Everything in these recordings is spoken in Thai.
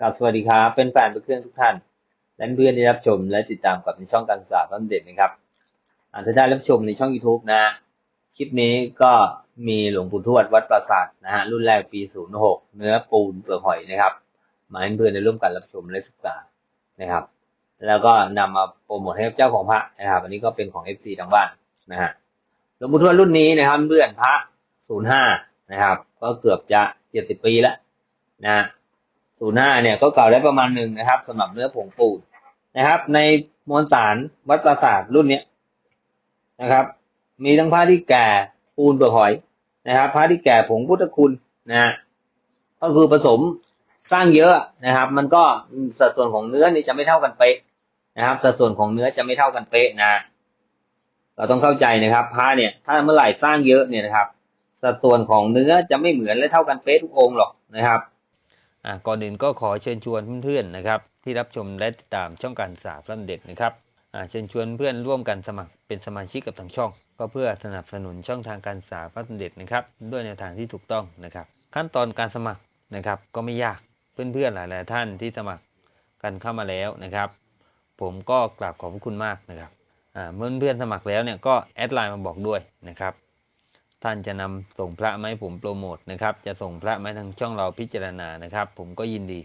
กับสวัสดีครับเป็นแฟนเพื่อนทุกท่านและเพื่อนที่รับชมและติดตามกับในช่องการศึกษาต้นเด็ดนะครับอาจจะได้รับชมในช่อง YouTube นะคลิปนี้ก็มีหลวงปู่ทวดวัดปราสาทนะฮะรุ่นแรกปี 06 เนื้อปูนเปลือกหอยนะครับมาให้เพื่อนได้ร่วมกันรับชมและศึกษานะครับ แล้วก็นำมาโปรโมทให้เจ้าของพระนะครับ อันนี้ก็เป็นของ FC ทางบ้านนะฮะหลวงปู่ทวดรุ่นนี้นะครับเพื่อนพระ 05 นะครับ ก็เกือบจะ 70 ปีแล้วนะ 05เนี่ยก็เก่าได้ประมาณหนึ่งนะครับสำหรับเนื้อผงปูนนะครับ ในมวลสารวัดปราสาทรุ่นเนี้ยนะครับ มีทั้งผ้าที่แก่ปูนเปลือกหอยนะครับผ้าที่แก่ผงพุทธคุณนะก็คือผสมสร้างเยอะนะครับ มันก็สัดส่วนของเนื้อนี่จะไม่เท่ากันเป๊ะนะครับ สัดส่วนของเนื้อจะไม่เท่ากันเป๊ะนะเราต้องเข้าใจนะครับผ้าเนี่ย ถ้าเมื่อไหร่สร้างเยอะเนี่ยนะครับ สัดส่วนของเนื้อจะไม่เหมือนและเท่ากันเป๊ะทุกองค์หรอกนะครับ ก่อนอื่นก็ขอเชิญชวนเพื่อนๆนะครับ ที่รับชมและติดตามช่องการศึกษาพระเด็ดนะครับเชิญชวนเพื่อนร่วมกันสมัครเป็นสมาชิกกับทางช่อง ก็เพื่อสนับสนุนช่องทางการศึกษาพระเด็ดนะครับด้วยแนวทางที่ถูกต้องนะครับ ขั้นตอนการสมัครนะครับก็ไม่ยากเพื่อนๆหลายๆท่านที่สมัครกันเข้ามาแล้วนะครับ ผมก็กราบขอบพระคุณมากนะครับเมื่อเพื่อนสมัครแล้วเนี่ยก็แอดไลน์มาบอกด้วยนะครับ ท่านจะนำส่งพระมาให้ผมโปรโมทนะครับจะส่งพระมาให้ทางช่องเราพิจารณานะครับ ผมก็ยินดี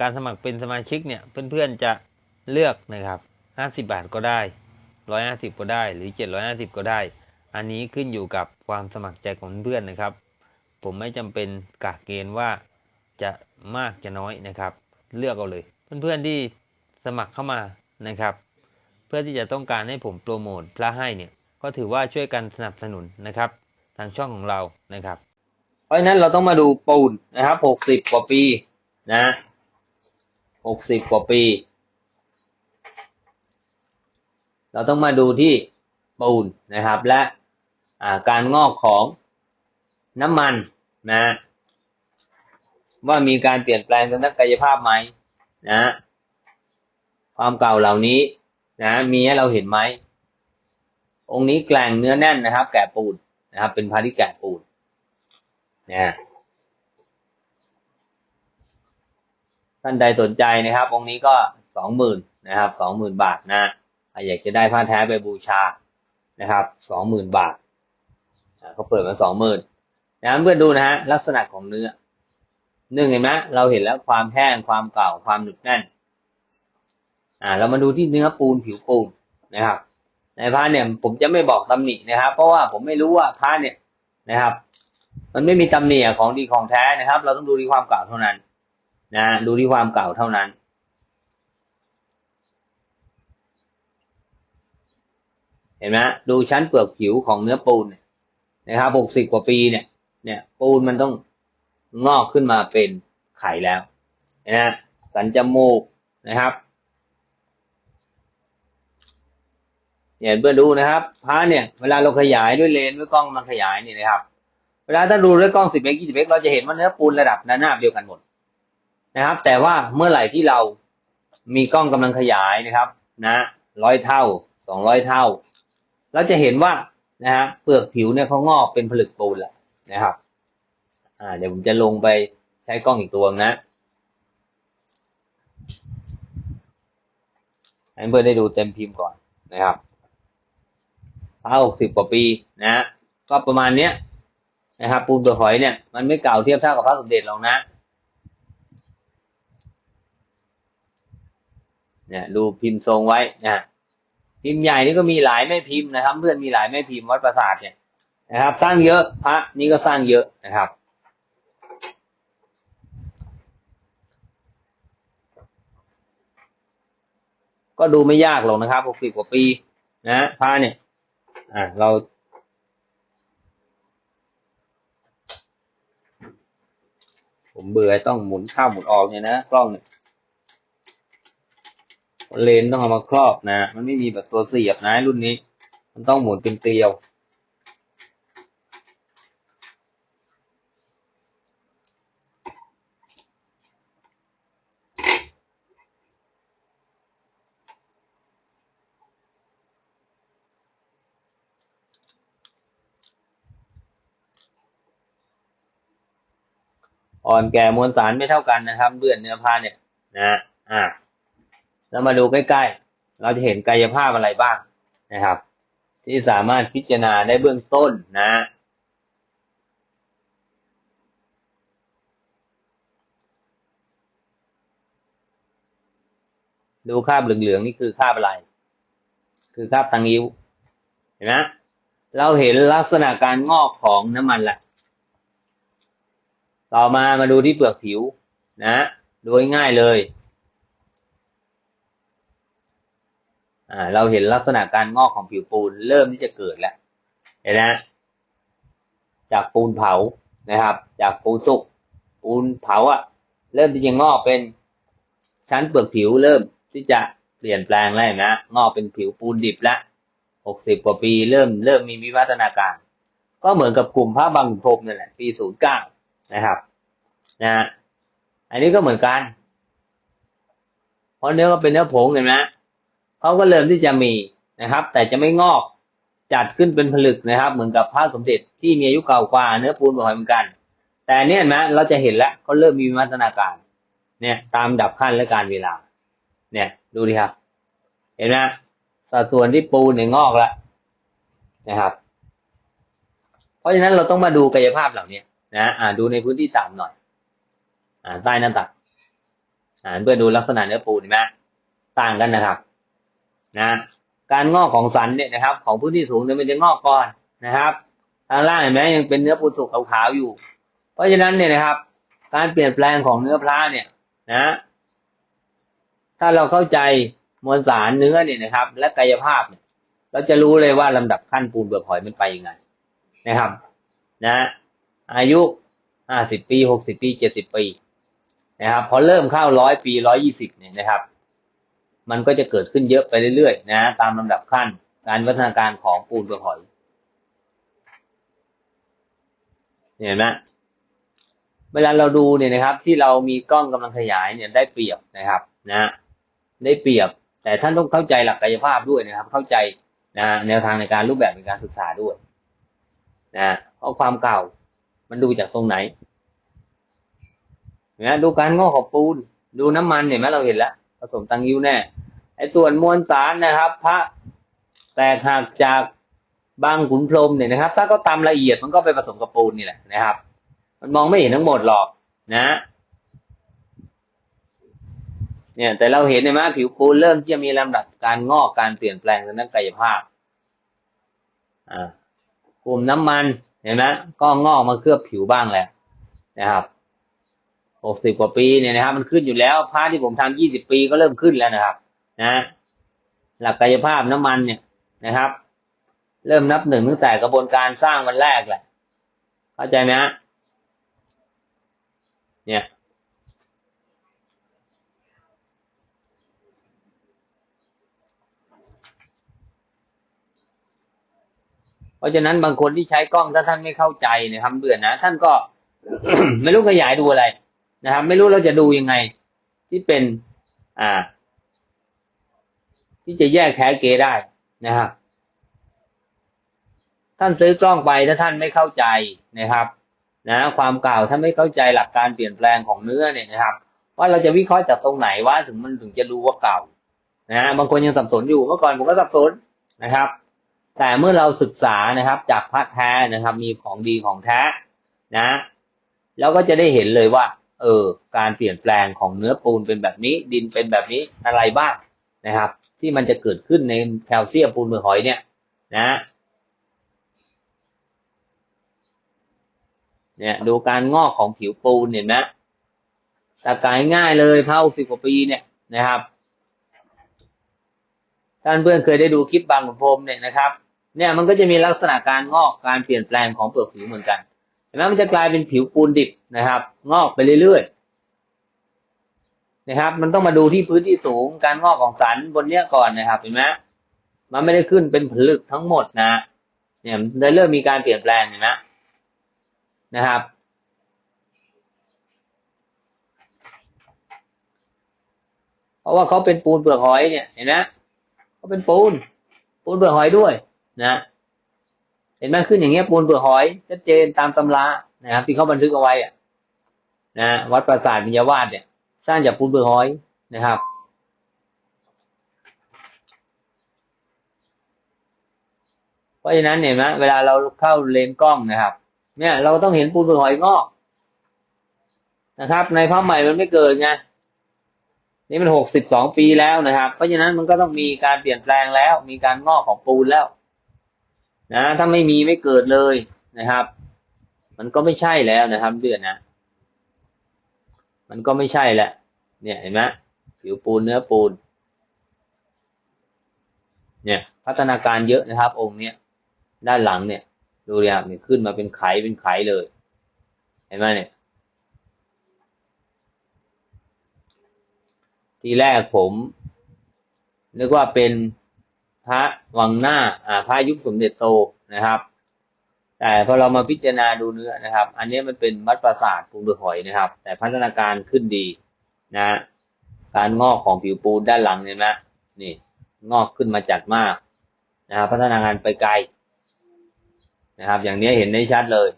การสมัครเป็นสมาชิกเนี่ยเพื่อนๆจะเลือกนะครับ 50 บาทก็ได้ 150 ก็ได้หรือ 750 ก็ได้ อันนี้ขึ้นอยู่กับความสมัครใจของเพื่อนนะครับ ผมไม่จำเป็นกะเกณฑ์ว่าจะมากจะน้อยนะครับ เลือกเอาเลย เพื่อนๆที่สมัครเข้ามานะครับ เพื่อที่จะต้องการให้ผมโปรโมทพระให้เนี่ยก็ถือว่าช่วยกันสนับสนุนนะครับางช่องของเรานะครับ เพราะฉะนั้นเราต้องมาดูปูนนะครับหกสิบกว่าปีนะหกสิบกว่าปี เราต้องมาดูที่ปูนนะครับ และาการงอกของน้ำมันนะ ว่ามีการเปลี่ยนแปลงทางด้านกายภาพไหมนะ ความเก่าเหล่านี้นะ มีให้เราเห็นไหมองค์นี้แกล่งเนื้อแน่นนะครับ แกะปูน นะครับ เป็นพระที่แกะปูนนะท่านใดสนใจนะครับ องค์นี้ก็สองหมื่นนะครับสองหมื่นบาทนะอยากจะได้ผ้าแท้ไปบูชานะครับสองหมื่นบาทเขาเปิดมาสองหมื่นนะเพื่อนดูนะฮะลักษณะของเนื้อหนึ่งเห็นไหมเราเห็นแล้วความแห้งความเก่าความหนึบแน่น อ่า เรามาดูที่เนื้อปูนผิวปูนนะครับ ในพระเนี่ยผมจะไม่บอกตำหนินะครับ เพราะว่าผมไม่รู้ว่าพระเนี่ยนะครับ มันไม่มีตำหนิของดีของแท้นะครับ เราต้องดูที่ความเก่าเท่านั้น นะดูที่ความเก่าเท่านั้นเห็นไหมดูชั้นเปลือกผิวของเนื้อปูนเนี่ยนะครับหกสิบกว่าปีเนี่ย เนี่ย ปูนมันต้องงอกขึ้นมาเป็นไข่แล้วนะสันจมูกนะครับ เนี่ยเพื่อนดูนะครับพระเนี่ยเวลาเราขยายด้วยเลนส์ด้วยกล้องมันขยายนี่นะครับ เวลาถ้าดูด้วยกล้องสิบเอ็กยี่สิบเอ็กเราจะเห็นว่าเนื้อปูนระดับระนาบเดียวกันหมดนะครับ แต่ว่าเมื่อไหร่ที่เรามีกล้องกำลังขยายนะครับ นะร้อยเท่าสองร้อยเท่า เราจะเห็นว่านะฮะเปลือกผิวเนี่ยเขางอกเป็นผลึกปูนแล้วนะครับ อ่า เดี๋ยวผมจะลงไปใช้กล้องอีกตัวนะให้เพื่อนได้ดูเต็มพิมพ์ก่อนนะครับ ระหกสิบกว่าปีนะก็ประมาณเนี้ยนะครับปูนเปลือกหอยเนี่ยมันไม่เก่าเทียบเท่ากับพระสมเด็จหรอกนะเนี่ยดูพิมพ์ทรงไว้นะพิมพ์ใหญ่นี่ก็มีหลายแม่พิมพ์นะครับ เพื่อนมีหลายแม่พิมพ์วัดประสาทเนี่ยนะครับ สร้างเยอะพระนี่ก็สร้างเยอะนะครับก็ดูไม่ยากหรอกนะครับหกสิบกว่าปี นะพระเนี่ย อ่าเรา ผมเบื่อต้องหมุนเข้าหมุนออกเนี่ยนะกล้องเนี่ยเลนต้องเอามาครอบนะ มันไม่มีแบบตัวเสียบนะรุ่นนี้ มันต้องหมุนเป็นเกลียว อ่อนแก่มวลสารไม่เท่ากันนะครับเบื่อนเนื้อผ้าเนี่ยนะอ่าแล้วมาดูใกล้ๆ เราจะเห็นกายภาพอะไรบ้างนะครับ ที่สามารถพิจารณาได้เบื้องต้นนะดูคราบเหลืองๆนี่คือคราบอะไร คือคราบตังยิ้ว เห็นไหมเราเห็นลักษณะการงอกของน้ำมันละ ต่อมามาดูที่เปลือกผิวนะดยง่ายเลยอ่าเราเห็นลักษณะการงอกของผิวปูนเริ่มที่จะเกิดแล้ว เห็นไหมจากปูนเผานะครับ จากปูนสุกปูนเผาอะเริ่มที่จะงอกเป็นชั้นเปลือกผิวเริ่มที่จะเปลี่ยนแปลงแล้วนะงอกเป็นผิวปูนดิบละหกสิบกว่าปีเริ่มเริ่มมีวิวัฒนาการ ก็เหมือนกับกลุ่มพระบางพรมนั่นแหละปีศูนย์เก้า นะครับนะอันนี้ก็เหมือนกัน เพราะเนื้อก็เป็นเนื้อผงเห็นไหมเขาก็เริ่มที่จะมีนะครับ แต่จะไม่งอกจัดขึ้นเป็นผลึกนะครับ เหมือนกับพระสมเด็จที่มีอายุเก่ากว่าเนื้อปูนบ่อยเหมือนกัน แต่เนี่ยนไหมเราจะเห็นแล้วเขาเริ่มมีวิวัฒนาการ เนี่ย ตามดับขั้นและการเวลา เนี่ย ดูดิครับ เห็นไหมสัดส่วนที่ปูนเนี่ยงอกแล้วนะครับ เพราะฉะนั้นเราต้องมาดูกายภาพเหล่านี้ นะอ่าดูในพื้นที่ต่ำหน่อย อ่า ใต้หน้าตักอ่าเพื่อดูลักษณะเนื้อปูนเห็นไหมต่างกันนะครับ นะการงอกของสันเนี่ยนะครับ ของพื้นที่สูงเนี่ยมันจะงอกก่อนนะครับทางล่างเห็นไหมยังเป็นเนื้อปูนสุกขาวๆอยู่ เพราะฉะนั้นเนี่ยนะครับ การเปลี่ยนแปลงของเนื้อพระเนี่ย นะ ถ้าเราเข้าใจมวลสารเนื้อเนี่ยนะครับ และกายภาพเนี่ย เราจะรู้เลยว่าลำดับขั้นปูนเปลือกหอยมันไปยังไงนะครับ นะ อายุห้าสิบปีหกสิบปีเจ็ดสิบปีนะครับพอเริ่มเข้าร้อยปีร้อยี่สิบเนี่ยนะครับ มันก็จะเกิดขึ้นเยอะไปเรื่อยๆนะ ตามลำดับขั้น การวัฒนาการของปูนเปลือกหอยเห็นไหมเวลาเราดูเนี่ยนะครับ ที่เรามีกล้องกำลังขยายเนี่ยได้เปรียบนะครับ นะ ได้เปรียบ แต่ท่านต้องเข้าใจหลักกายภาพด้วยนะครับ เข้าใจนะแนวทางในการรูปแบบในการศึกษาด้วยนะเพราะความเก่า มันดูจากตรงไหนนะดูการงอกของปูน ดูน้ำมันเห็นไหมเราเห็นแล้วผสมตังยิ้วแน่ไอ้ส่วนมวลสารนะครับ พระแตกหักจากบางขุนพรมเนี่ยนะครับ ถ้าก็ตำละเอียดมันก็ไปผสมกับปูนนี่แหละนะครับ มันมองไม่เห็นทั้งหมดหรอกนะ เนี่ย แต่เราเห็นในไหมผิวปูนเริ่มที่จะมีลำดับการงอกการเปลี่ยนแปลงทางด้านกายภาพ อ่ากลุ่มน้ำมัน เห็นไหมก็งอกมาเคลือบผิวบ้างแหละนะครับหกสิบกว่าปีเนี่ยนะครับ มันขึ้นอยู่แล้วผ้าที่ผมทำยี่สิบปีก็เริ่มขึ้นแล้วนะครับ นะหลักกายภาพน้ำมันเนี่ยนะครับ เริ่มนับหนึ่งตั้งแต่กระบวนการสร้างวันแรกแหละ เข้าใจไหมฮะเนี่ย เพราะฉะนั้นบางคนที่ใช้กล้องถ้าท่านไม่เข้าใจเนี่ยทำเบื่อนะท่านก็ไม่รู้ขยายดูอะไรนะครับ ไม่รู้เราจะดูยังไง ที่เป็น อ่า ที่จะแยกแท้เกได้นะครับท่านซื้อกล้องไปถ้าท่านไม่เข้าใจนะครับ นะความเก่าถ้าไม่เข้าใจหลักการเปลี่ยนแปลงของเนื้อเนี่ยนะครับ ว่าเราจะวิเคราะห์จากตรงไหนว่าถึงมันถึงจะรู้ว่าเก่านะบางคนยังสับสนอยู่เมื่อก่อนผมก็สับสนนะครับ แต่เมื่อเราศึกษานะครับ จากพระแท้นะครับ มีของดีของแท้นะแล้วก็จะได้เห็นเลยว่า เออ การเปลี่ยนแปลงของเนื้อปูนเป็นแบบนี้ ดินเป็นแบบนี้อะไรบ้างนะครับ ที่มันจะเกิดขึ้นในแคลเซียมปูนมือหอยเนี่ย นะเนี่ยดูการงอกของผิวปูนเห็นไหมตากายง่ายเลยเท่าสิบกว่าปีเนี่ยนะครับ ท่านเพื่อนเคยได้ดูคลิปบางขุนพรมเนี่ยนะครับ เนี่ยมันก็จะมีลักษณะการงอกการเปลี่ยนแปลงของเปลือกผิวเหมือนกันเห็นไหมมันจะกลายเป็นผิวปูนดิบนะครับ งอกไปเรื่อยๆนะครับ มันต้องมาดูที่พื้นที่สูงการงอกของสันบนเนี้ยก่อนนะครับเห็นไหมมันไม่ได้ขึ้นเป็นผลึกทั้งหมดนะ เนี่ยได้เริ่มมีการเปลี่ยนแปลงเห็นไหมนะครับเพราะว่าเขาเป็นปูนเปลือกหอยเนี่ยเห็นไหมเขาเป็นปูนปูนเปลือกหอยด้วย นะเห็นไหมขึ้นอย่างเงี้ยปูนเปลือกหอยชัดเจนตามตำรานะครับที่เขาบันทึกเอาไว้อะนะวัดปราสาทมิยาวาดเนี่ยสร้างจากปูนเบอร์หอยนะครับเพราะฉะนั้นเห็นไหมเวลาเราเข้าเลนกล้องนะครับ เนี่ย เราต้องเห็นปูนเบอร์หอยงอกนะครับ ในภาพใหม่มันไม่เกิดไงนี่มันหกสิบสองปีแล้วนะครับ เพราะฉะนั้นมันก็ต้องมีการเปลี่ยนแปลงแล้ว มีการงอกของปูนแล้ว นะถ้าไม่มีไม่เกิดเลยนะครับ มันก็ไม่ใช่แล้วนะครับเดือนนะ มันก็ไม่ใช่แหละ เนี่ยเห็นไหมผิวปูนเนื้อปูน เนี่ย พัฒนาการเยอะนะครับ องค์เนี้ยด้านหลังเนี่ยดูเนี่ยนี่ขึ้นมาเป็นไขเป็นไขเลย เห็นไหมเนี่ย ทีแรกผมนึกว่าเป็น พระวังหน้าอ่าพระยุคสมเด็จโตนะครับ แต่พอเรามาพิจารณาดูเนื้อนะครับ อันนี้มันเป็นมัดประสาทปูนเบือหอยนะครับ แต่พัฒนาการขึ้นดีนะการงอกของผิวปูนด้านหลังเนี่ยนะนี่งอกขึ้นมาจัดมากนะครับพัฒนาการไปไกลนะครับ อย่างนี้เห็นได้ชัดเลย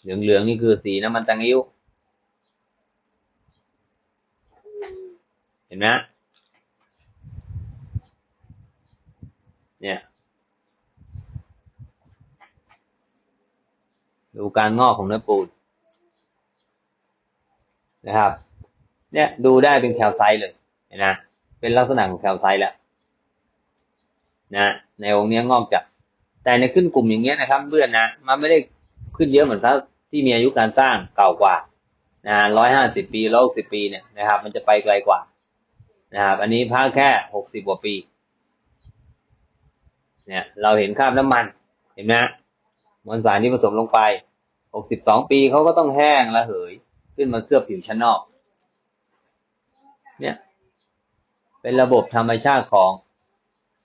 เหลืองๆนี่คือสีน้ำมันตังอิ้ว ห็นไหมเนี่ย ดูการงอกของเนื้อปูนนะครับ เนี่ยดูได้เป็นแคลไซต์เลยเห็นนะเป็นลักษณะของแคลไซต์แล้วนะในองค์นี้งอกจาก แต่ในขึ้นกลุ่มอย่างเงี้ยนะครับเพื่อนนะมันไม่ได้ขึ้นเยอะเหมือนพระที่มีอายุการสร้างเก่ากว่านะร้อยห้าสิบปีร้อยสิบปีเนี่ยนะครับ มันจะไปไกลกว่า นะครับ อันนี้พระแค่หกสิบกว่าปี เนี่ย เราเห็นคราบน้ำมัน เห็นไหมมวลสารที่ผสมลงไปหกสิบสองปีเขาก็ต้องแห้งระเหย ขึ้นมาเคลือบผิวชั้นนอก เนี่ย เป็นระบบธรรมชาติของ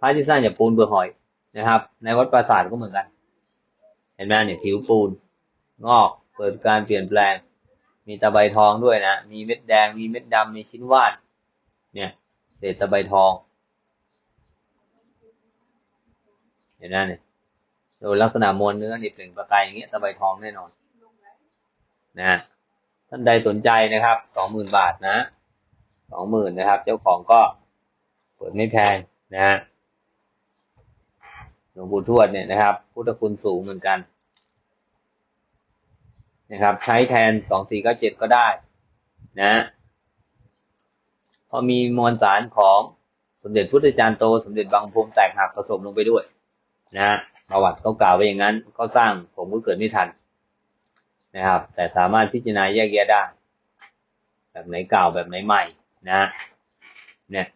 พระที่สร้างจากปูนเบือหอยนะครับ ในวัดปราสาทก็เหมือนกัน เห็นไหมเนี่ยผิวปูน งอกเปิดการเปลี่ยนแปลง มีตะไบทองด้วยนะ มีเม็ดแดง มีเม็ดดำมีชิ้นวาด เนี่ยเศษตะไบทอง เห็นไหมเนี่ยโดยลักษณะมวลเนื้อนี่เปล่งประกายอย่างเงี้ยตะไบทองแน่นอนนะท่านใดสนใจนะครับสองหมื่นบาทนะสองหมื่นนะครับ เจ้าของก็เปิดไม่แพงนะฮะหลวงปู่ทวดเนี่ยนะครับ พุทธคุณสูงเหมือนกัน นะครับ ใช้แทนสองสี่เก้าเจ็ดก็ได้ นะ พอมีมวลสารของสมเด็จพุทธจารย์โตสมเด็จบางภูมิแตกหักผสมลงไปด้วยนะประวัติเขากล่าวไว้อย่างนั้นเขาสร้างผมก็เกิดไม่ทันนะครับ แต่สามารถพิจารณาแยกแยะได้ แบบไหนเก่าแบบไหนใหม่นะ เนี่ย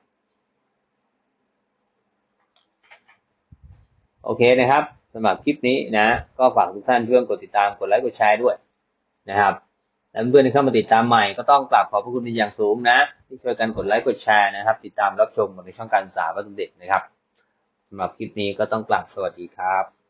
โอเคนะครับสำหรับคลิปนี้นะ ก็ฝากทุกท่านเพื่อนกดติดตามกดไลค์กดแชร์ด้วยนะครับ และเพื่อนที่เข้ามาติดตามใหม่ก็ต้องกราบขอบพระคุณเป็นอย่างสูงนะ ที่ช่วยกันกดไลค์กดแชร์นะครับ ติดตามรับชมในช่องการศึกษาวัตถุเด็ดนะครับสำหรับคลิปนี้ก็ต้องกราบสวัสดีครับ